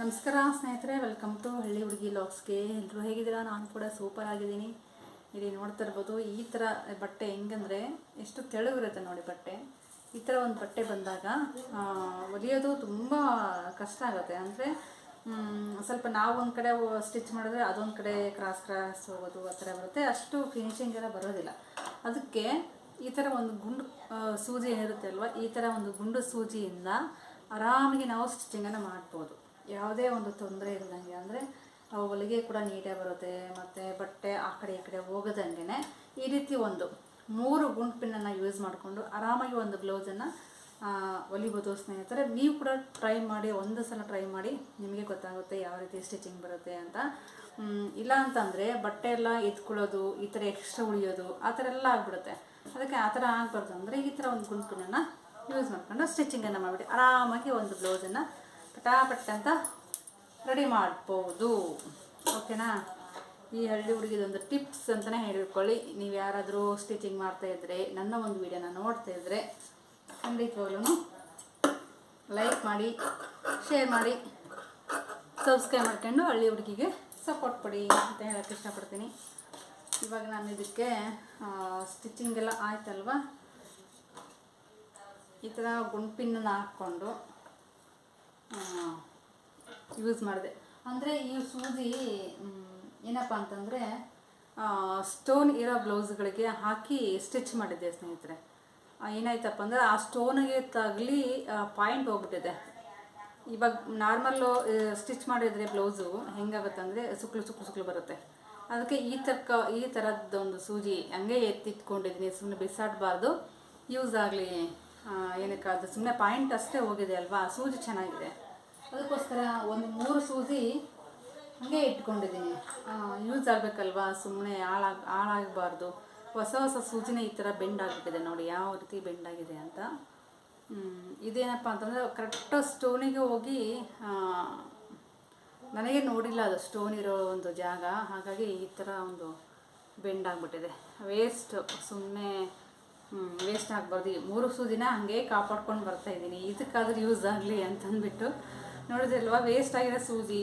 ನಮಸ್ಕಾರ ಸ್ನೇಹಿತರೆ welcome to ಹಳ್ಳಿ ಹುಡುಗಿ ಲಾಕ್ಸ್ಗೆ ಎಲ್ಲರೂ ಹೇಗಿದ್ದೀರಾ? ನಾನು ಕೂಡ ಸೂಪರ್ ಆಗಿದ್ದೀನಿ. ಇಲ್ಲಿ ನೋಡ್ತಾ ಇರ್ಬೋದು, ಈ ಥರ ಬಟ್ಟೆ ಹೆಂಗಂದರೆ ಎಷ್ಟು ತೆಳುವಿರುತ್ತೆ ನೋಡಿ ಬಟ್ಟೆ. ಈ ಥರ ಒಂದು ಬಟ್ಟೆ ಬಂದಾಗ ಹೊಲಿಯೋದು ತುಂಬ ಕಷ್ಟ ಆಗುತ್ತೆ. ಅಂದರೆ ಸ್ವಲ್ಪ ನಾವು ಒಂದು ಕಡೆ ಸ್ಟಿಚ್ ಮಾಡಿದ್ರೆ ಅದೊಂದು ಕಡೆ ಕ್ರಾಸ್ ಕ್ರಾಸ್ ಹೋಗೋದು, ಆ ಥರ ಬರುತ್ತೆ. ಅಷ್ಟು ಫಿನಿಶಿಂಗ್ ಎಲ್ಲ ಬರೋದಿಲ್ಲ. ಅದಕ್ಕೆ ಈ ಥರ ಒಂದು ಗುಂಡು ಸೂಜಿ ಏನಿರುತ್ತೆ ಅಲ್ವಾ? ಈ ಥರ ಒಂದು ಗುಂಡು ಸೂಜಿಯಿಂದ ಆರಾಮಾಗಿ ನಾವು ಸ್ಟಿಚಿಂಗನ್ನು ಮಾಡ್ಬೋದು. ಯಾವುದೇ ಒಂದು ತೊಂದರೆ ಇಲ್ಲದಂಗೆ ಅಂದರೆ ಹೊಲಿಗೆ ಕೂಡ ನೀಟಾಗಿ ಬರುತ್ತೆ, ಮತ್ತು ಬಟ್ಟೆ ಆ ಕಡೆ ಈ ಕಡೆ ಹೋಗದಂಗೆ ಈ ರೀತಿ ಒಂದು ಮೂರು ಗುಂಪಿನನ್ನು ಯೂಸ್ ಮಾಡಿಕೊಂಡು ಆರಾಮಾಗಿ ಒಂದು ಬ್ಲೌಸನ್ನು ಹೊಲಿಬೋದು ಸ್ನೇಹಿತರೆ. ನೀವು ಕೂಡ ಟ್ರೈ ಮಾಡಿ, ಒಂದು ಸಲ ಟ್ರೈ ಮಾಡಿ, ನಿಮಗೆ ಗೊತ್ತಾಗುತ್ತೆ ಯಾವ ರೀತಿ ಸ್ಟಿಚಿಂಗ್ ಬರುತ್ತೆ ಅಂತ. ಇಲ್ಲ ಅಂತಂದರೆ ಬಟ್ಟೆ ಎಲ್ಲ ಎತ್ಕೊಳ್ಳೋದು, ಈ ಥರ ಎಕ್ಸ್ಟ್ರಾ ಉಳಿಯೋದು, ಆ ಥರ ಎಲ್ಲ ಆಗ್ಬಿಡುತ್ತೆ. ಅದಕ್ಕೆ ಆ ಥರ ಆಗಬಾರ್ದು ಅಂದರೆ ಈ ಥರ ಒಂದು ಗುಂಡು ಪಿನ್ನನ್ನು ಯೂಸ್ ಮಾಡ್ಕೊಂಡು ಸ್ಟಿಚಿಂಗನ್ನು ಮಾಡಿಬಿಡಿ. ಆರಾಮಾಗಿ ಒಂದು ಬ್ಲೌಸನ್ನು ಪಟಾಪಟ್ ಅಂತ ರೆಡಿ ಮಾಡ್ಬೋದು. ಓಕೆನಾ? ಈ ಹಳ್ಳಿ ಹುಡುಗಿದೊಂದು ಟಿಪ್ಸ್ ಅಂತಲೇ ಹೇಳಿಕೊಳ್ಳಿ. ನೀವು ಯಾರಾದರೂ ಸ್ಟಿಚಿಂಗ್ ಮಾಡ್ತಾ ಇದ್ದರೆ ನನ್ನ ಒಂದು ವಿಡಿಯೋನ ನೋಡ್ತಾ ಇದ್ದರೆ ಖಂಡಿತವಾಗ್ಲೂ ಲೈಕ್ ಮಾಡಿ, ಶೇರ್ ಮಾಡಿ, ಸಬ್ಸ್ಕ್ರೈಬ್ ಮಾಡ್ಕೊಂಡು ಹಳ್ಳಿ ಹುಡುಗಿಗೆ ಸಪೋರ್ಟ್ ಕೊಡಿ ಅಂತ ಹೇಳೋಕ್ಕೆ ಇಷ್ಟಪಡ್ತೀನಿ. ಇವಾಗ ನಾನು ಇದಕ್ಕೆ ಸ್ಟಿಚಿಂಗ್ ಎಲ್ಲ ಆಯ್ತಲ್ವಾ? ಈ ಥರ ಗುಂಪಿನ ಹಾಕ್ಕೊಂಡು ಯೂಸ್ ಮಾಡಿದೆ. ಅಂದರೆ ಈ ಸೂಜಿ ಏನಪ್ಪ ಅಂತಂದರೆ ಸ್ಟೋನ್ ಇರೋ ಬ್ಲೌಸ್ಗಳಿಗೆ ಹಾಕಿ ಸ್ಟಿಚ್ ಮಾಡಿದ್ದೆ ಸ್ನೇಹಿತರೆ. ಏನಾಯ್ತಪ್ಪ ಅಂದರೆ ಆ ಸ್ಟೋನಿಗೆ ತಗಲಿ ಪಾಯಿಂಟ್ ಹೋಗ್ಬಿಟ್ಟಿದೆ. ಇವಾಗ ನಾರ್ಮಲ್ಲು ಸ್ಟಿಚ್ ಮಾಡಿದರೆ ಬ್ಲೌಸು ಹೆಂಗಾಗುತ್ತೆ ಅಂದರೆ ಸುಕ್ಲು ಸುಕ್ಲು ಸುಕ್ಲು ಬರುತ್ತೆ. ಅದಕ್ಕೆ ಈ ತಕ್ಕ ಈ ಥರದ್ದೊಂದು ಸೂಜಿ ಹಂಗೆ ಎತ್ತಿಟ್ಕೊಂಡಿದ್ದೀನಿ. ಸುಮ್ಮನೆ ಬಿಸಾಡಬಾರ್ದು. ಯೂಸ್ ಆಗಲಿ. ಏನಕ್ಕೆ ಅದು ಸುಮ್ಮನೆ ಪಾಯಿಂಟ್ ಅಷ್ಟೇ ಹೋಗಿದೆ ಅಲ್ವಾ? ಸೂಜಿ ಚೆನ್ನಾಗಿದೆ. ಅದಕ್ಕೋಸ್ಕರ ಒಂದು ಮೂರು ಸೂಜಿ ಹಾಗೆ ಇಟ್ಕೊಂಡಿದ್ದೀನಿ. ಯೂಸ್ ಆಗಬೇಕಲ್ವಾ? ಸುಮ್ಮನೆ ಹಾಳಾಗ, ಹಾಳಾಗಬಾರ್ದು. ಹೊಸ ಹೊಸ ಸೂಜಿನೇ ಈ ಥರ ಬೆಂಡ್ ಆಗಿಬಿಟ್ಟಿದೆ ನೋಡಿ, ಯಾವ ರೀತಿ ಬೆಂಡ್ ಆಗಿದೆ ಅಂತ. ಇದೇನಪ್ಪ ಅಂತಂದರೆ ಕರೆಕ್ಟ್ ಸ್ಟೋನಿಗೆ ಹೋಗಿ ನನಗೆ ನೋಡಿಲ್ಲ ಅದು ಸ್ಟೋನ್ ಇರೋ ಒಂದು ಜಾಗ. ಹಾಗಾಗಿ ಈ ಥರ ಒಂದು ಬೆಂಡ್ ಆಗಿಬಿಟ್ಟಿದೆ. ವೇಸ್ಟ್ ಸುಮ್ಮನೆ ವೇಸ್ಟ್ ಆಗಬಾರ್ದು. ಮೂರು ಸೂದಿನ ಹಾಗೆ ಕಾಪಾಡ್ಕೊಂಡು ಬರ್ತಾ ಇದ್ದೀನಿ. ಇದಕ್ಕಾದ್ರೂ ಯೂಸ್ ಆಗಲಿ ಅಂತಂದ್ಬಿಟ್ಟು ನೋಡಿದ್ರಲ್ವಾ ವೇಸ್ಟ್ ಆಗಿರೋ ಸೂಜಿ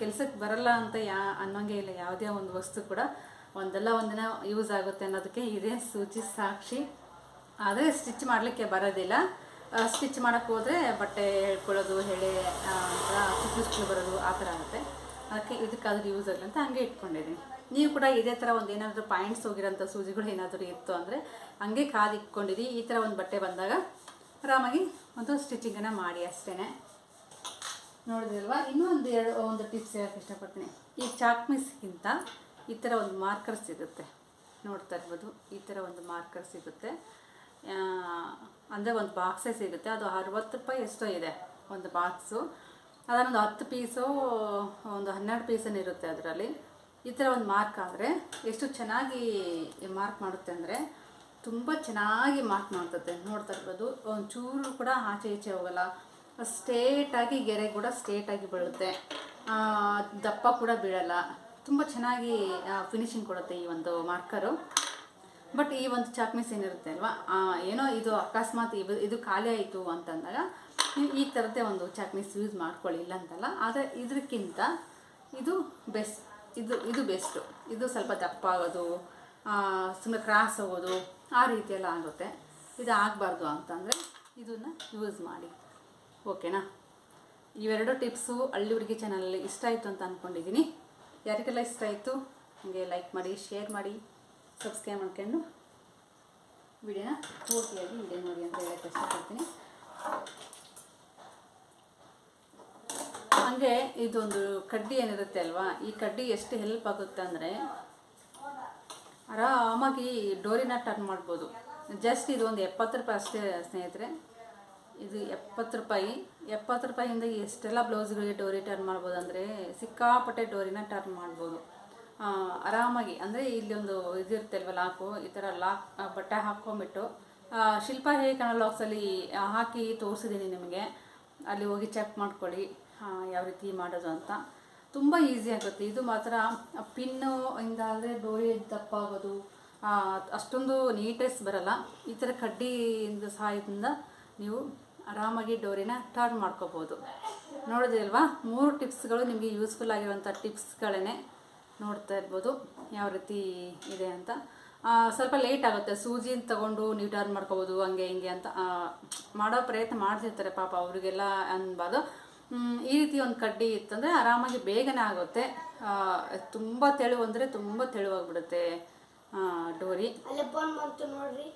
ಕೆಲಸಕ್ಕೆ ಬರಲ್ಲ ಅಂತ ಯಾ, ಅನ್ನೋಂಗೆ ಇಲ್ಲ. ಯಾವುದೇ ಒಂದು ವಸ್ತು ಕೂಡ ಒಂದಲ್ಲ ಒಂದಿನ ಯೂಸ್ ಆಗುತ್ತೆ ಅನ್ನೋದಕ್ಕೆ ಇದೇ ಸೂಜಿ ಸಾಕ್ಷಿ. ಆದರೆ ಸ್ಟಿಚ್ ಮಾಡಲಿಕ್ಕೆ ಬರೋದಿಲ್ಲ. ಸ್ಟಿಚ್ ಮಾಡೋಕ್ಕೆ ಹೋದರೆ ಬಟ್ಟೆ ಹೇಳ್ಕೊಳ್ಳೋದು ಎಳೆ ಅಂತ ಸುತ್ತಲು ಬರೋದು ಆ ಥರ ಆಗುತ್ತೆ. ಅದಕ್ಕೆ ಇದಕ್ಕಾದ್ರೂ ಯೂಸ್ ಆಗಲಿ ಅಂತ ಹಂಗೆ ಇಟ್ಕೊಂಡಿದ್ದೀನಿ. ನೀವು ಕೂಡ ಇದೇ ಥರ ಒಂದು ಏನಾದರೂ ಪಾಯಿಂಟ್ಸ್ ಹೋಗಿರೋಂಥ ಸೂಜಿಗಳು ಏನಾದರೂ ಇತ್ತು ಅಂದರೆ ಹಂಗೆ ಕಾದು ಇಟ್ಕೊಂಡಿರಿ. ಈ ಥರ ಒಂದು ಬಟ್ಟೆ ಬಂದಾಗ ಆರಾಮಾಗಿ ಒಂದು ಸ್ಟಿಚಿಂಗನ್ನು ಮಾಡಿ ಅಷ್ಟೇ ನೋಡಿದ್ರಲ್ವಾ? ಇನ್ನೂ ಒಂದು ಎರಡು, ಒಂದು ಟಿಪ್ಸ್ ಹೇಳಕ್ಕೆ ಇಷ್ಟಪಡ್ತೀನಿ. ಈ ಚಾಕ್ ಮಿಸ್ಗಿಂತ ಈ ಥರ ಒಂದು ಮಾರ್ಕರ್ ಸಿಗುತ್ತೆ. ನೋಡ್ತಾ ಇರ್ಬೋದು, ಈ ಥರ ಒಂದು ಮಾರ್ಕರ್ ಸಿಗುತ್ತೆ. ಅಂದರೆ ಒಂದು ಬಾಕ್ಸೇ ಸಿಗುತ್ತೆ. ಅದು ಅರವತ್ತು ರೂಪಾಯಿ ಎಷ್ಟೋ ಇದೆ ಒಂದು ಬಾಕ್ಸು ಅದನ್ನೊಂದು ಹತ್ತು ಪೀಸು ಒಂದು ಹನ್ನೆರಡು ಪೀಸನ್ನು ಇರುತ್ತೆ ಅದರಲ್ಲಿ. ಈ ಥರ ಒಂದು ಮಾರ್ಕ್ ಆದರೆ ಎಷ್ಟು ಚೆನ್ನಾಗಿ ಮಾರ್ಕ್ ಮಾಡುತ್ತೆ ಅಂದರೆ ತುಂಬ ಚೆನ್ನಾಗಿ ಮಾರ್ಕ್ ಮಾಡ್ತದೆ ನೋಡ್ತಾ ಇರ್ಬೋದು. ಒಂಚೂರು ಕೂಡ ಆಚೆ ಈಚೆ ಹೋಗಲ್ಲ. ಸ್ಟ್ರೇಟಾಗಿ ಗೆರೆ ಕೂಡ ಸ್ಟ್ರೇಟಾಗಿ ಬೀಳುತ್ತೆ. ದಪ್ಪ ಕೂಡ ಬೀಳಲ್ಲ. ತುಂಬ ಚೆನ್ನಾಗಿ ಫಿನಿಶಿಂಗ್ ಕೊಡುತ್ತೆ ಈ ಒಂದು ಮಾರ್ಕರು. ಬಟ್ ಈ ಒಂದು ಚಾಕ್ಮೀಸ್ ಏನಿರುತ್ತೆ ಅಲ್ವಾ? ಏನೋ ಇದು ಅಕಸ್ಮಾತ್ ಇದು ಇದು ಖಾಲಿ ಆಯಿತು ಅಂತಂದಾಗ ನೀವು ಈ ಥರದ್ದೇ ಒಂದು ಚಾಕ್ಮೀಸ್ ಯೂಸ್ ಮಾಡ್ಕೊಳ್ಳಿ ಇಲ್ಲ ಅಂತಲ್ಲ ಆದರೆ ಇದಕ್ಕಿಂತ ಇದು ಬೆಸ್ಟ್ ಇದು ಇದು ಬೆಸ್ಟು ಇದು ಸ್ವಲ್ಪ ದಪ್ಪ ಆಗೋದು ಸುಮ್ಮನೆ ಕ್ರಾಸ್ ಆಗೋದು, ಆ ರೀತಿಯೆಲ್ಲ ಆಗುತ್ತೆ. ಇದು ಆಗಬಾರ್ದು ಅಂತಂದರೆ ಇದನ್ನು ಯೂಸ್ ಮಾಡಿ. ಓಕೆನಾ ಇವೆರಡು ಟಿಪ್ಸು ಹಳ್ಳಿ ಹುಡುಗಿ ಚಾನಲಲ್ಲಿ ಇಷ್ಟ ಆಯಿತು ಅಂತ ಅಂದ್ಕೊಂಡಿದ್ದೀನಿ ಯಾರಿಗೆಲ್ಲ ಇಷ್ಟ ಆಯಿತು, ಹಾಗೆ ಲೈಕ್ ಮಾಡಿ ಶೇರ್ ಮಾಡಿ ಸಬ್ಸ್ಕ್ರೈಬ್ ಮಾಡ್ಕೊಂಡು ವಿಡಿಯೋನ ಪೂರ್ತಿಯಾಗಿ ವಿಡಿಯೋ ನೋಡಿ ಅಂತ ಹೇಳಕ್ಕೆ ಇಷ್ಟಪಡ್ತೀನಿ. ಹಾಗೆ ಇದೊಂದು ಕಡ್ಡಿ ಏನಿರುತ್ತೆ ಅಲ್ವಾ? ಈ ಕಡ್ಡಿ ಎಷ್ಟು ಹೆಲ್ಪ್ ಆಗುತ್ತೆ ಅಂದರೆ ಆರಾಮಾಗಿ ಡೋರಿನ ಟರ್ನ್ ಮಾಡ್ಬೋದು. ಜಸ್ಟ್ ಇದು ಒಂದು ಎಪ್ಪತ್ತು ರೂಪಾಯಿ ಅಷ್ಟೇ ಸ್ನೇಹಿತರೆ. ಇದು ಎಪ್ಪತ್ತು ರೂಪಾಯಿ. ಎಪ್ಪತ್ತು ರೂಪಾಯಿಂದ ಎಷ್ಟೆಲ್ಲ ಬ್ಲೌಸ್ಗಳಿಗೆ ಡೋರಿ ಟರ್ನ್ ಮಾಡ್ಬೋದು ಅಂದರೆ ಸಿಕ್ಕಾಪಟ್ಟೆ ಡೋರಿನ ಟರ್ನ್ ಮಾಡ್ಬೋದು. ಆರಾಮಾಗಿ, ಅಂದರೆ ಇಲ್ಲಿ ಒಂದು ಇದಿರುತ್ತೆ ಅಲ್ವ ಲಾಕು ಈ ಥರ ಲಾಕ್ ಬಟ್ಟೆ ಹಾಕ್ಕೊಂಬಿಟ್ಟು ಶಿಲ್ಪ ಹೇಗೆ ಕನ್ನಡ ಲಾಕ್ಸಲ್ಲಿ ಹಾಕಿ ತೋರಿಸಿದ್ದೀನಿ ನಿಮಗೆ. ಅಲ್ಲಿ ಹೋಗಿ ಚೆಕ್ ಮಾಡ್ಕೊಳ್ಳಿ. ಯಾವ ರೀತಿ ಮಾಡೋದು ಅಂತ. ತುಂಬ ಈಸಿ ಆಗುತ್ತೆ. ಇದು ಮಾತ್ರ ಪಿನ್ನು ಇಂದ ಆದರೆ ಡೋರಿ ದಪ್ಪ ಆಗೋದು ಅಷ್ಟೊಂದು ನೀಟ್ನೆಸ್ ಬರಲ್ಲ. ಈ ಥರ ಕಡ್ಡಿಯಿಂದ ಸಹಾಯದಿಂದ ನೀವು ಆರಾಮಾಗಿ ಡೋರಿನ ಟರ್ನ್ ಮಾಡ್ಕೋಬೋದು. ನೋಡಿದ್ರಲ್ವಾ ಮೂರು ಟಿಪ್ಸ್ಗಳು ನಿಮಗೆ ಯೂಸ್ಫುಲ್ ಆಗಿರುವಂಥ ಟಿಪ್ಸ್ಗಳೇ ನೋಡ್ತಾ ಇರ್ಬೋದು. ಯಾವ ರೀತಿ ಇದೆ ಅಂತ. ಸ್ವಲ್ಪ ಲೇಟ್ ಆಗುತ್ತೆ. ಸೂಜಿನ ತಗೊಂಡು ನೀವು ಟರ್ನ್ ಮಾಡ್ಕೋಬೋದು, ಹಂಗೆ ಹಿಂಗೆ ಅಂತ. ಮಾಡೋ ಪ್ರಯತ್ನ ಮಾಡ್ತಿರ್ತಾರೆ ಪಾಪ ಅವರಿಗೆಲ್ಲ ಅನ್ಬಾರ್ದು ಈ ರೀತಿ ಒಂದು ಕಡ್ಡಿ ಇತ್ತಂದರೆ ಆರಾಮಾಗಿ ಬೇಗನೆ ಆಗುತ್ತೆ. ತುಂಬ ತೆಳು ಅಂದರೆ ತುಂಬ ತೆಳುವಾಗ್ಬಿಡುತ್ತೆ ಡೋರಿ. ಅಲ್ಲೇ ಫೋನ್ ನೋಡ್ರಿ.